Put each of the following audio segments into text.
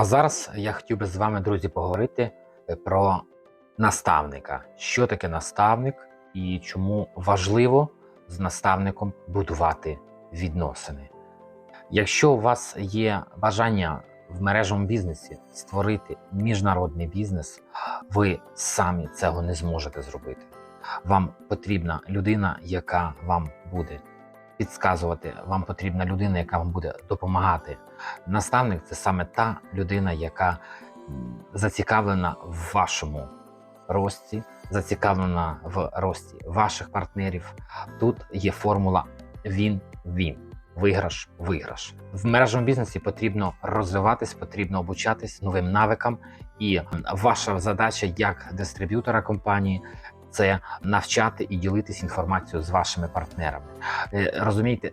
А зараз я хотів би з вами, друзі, поговорити е, про наставника. Що таке наставник і чому важливо з наставником будувати відносини. Якщо у вас є бажання в мережевому бізнесі створити міжнародний бізнес, ви самі цього не зможете зробити. Вам потрібна людина, яка вам буде підказувати, вам потрібна людина, яка вам буде допомагати. Наставник це саме та людина, яка зацікавлена в вашому рості, зацікавлена в рості ваших партнерів. Тут є формула він-він. Виграш, виграш. В мережевому бізнесі потрібно розвиватись, потрібно обучатись новим навикам. І ваша задача як дистриб'ютора компанії це навчати і ділитись інформацією з вашими партнерами. Е, Розумієте,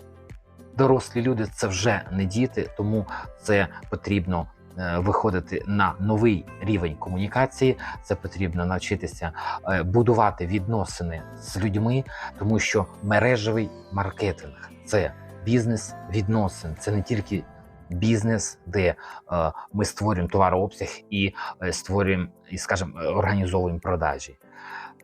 дорослі люди це вже не діти, тому це потрібно е, виходити на новий рівень комунікації. Це потрібно навчитися е, будувати відносини з людьми, тому що мережевий маркетинг це бізнес відносин, це не тільки. Бізнес, де е, ми створюємо товарообсяг і е, створюємо, і скажімо, е, організовуємо продажі.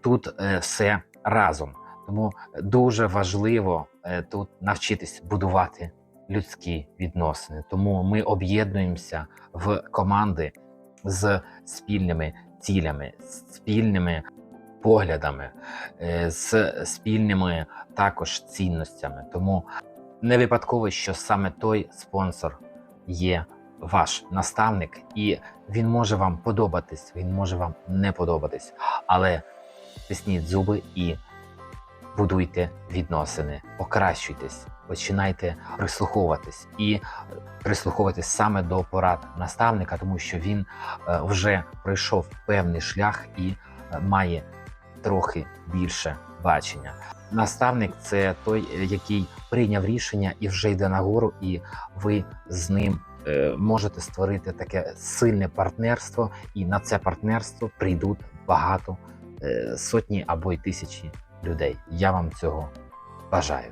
Тут все разом. Тому дуже важливо тут навчитись будувати людські відносини. Тому ми об'єднуємося в команди з спільними цілями, спільними поглядами, з спільними також цінностями. Тому не випадково, що саме той спонсор є ваш наставник, і він може вам подобатись, він може вам не подобатись, але тисніть зуби і будуйте відносини, покращуйтесь, починайте прислуховуватись. І прислуховуватись саме до порад наставника, тому що він е, вже пройшов певний шлях і е, має трохи більше бачення. Наставник це той, е, який прийняв рішення і вже йде нагору, і ви з ним е, можете створити таке сильне партнерство, і на це партнерство прийдуть багато е, сотні або й тисячі людей. Я вам цього бажаю.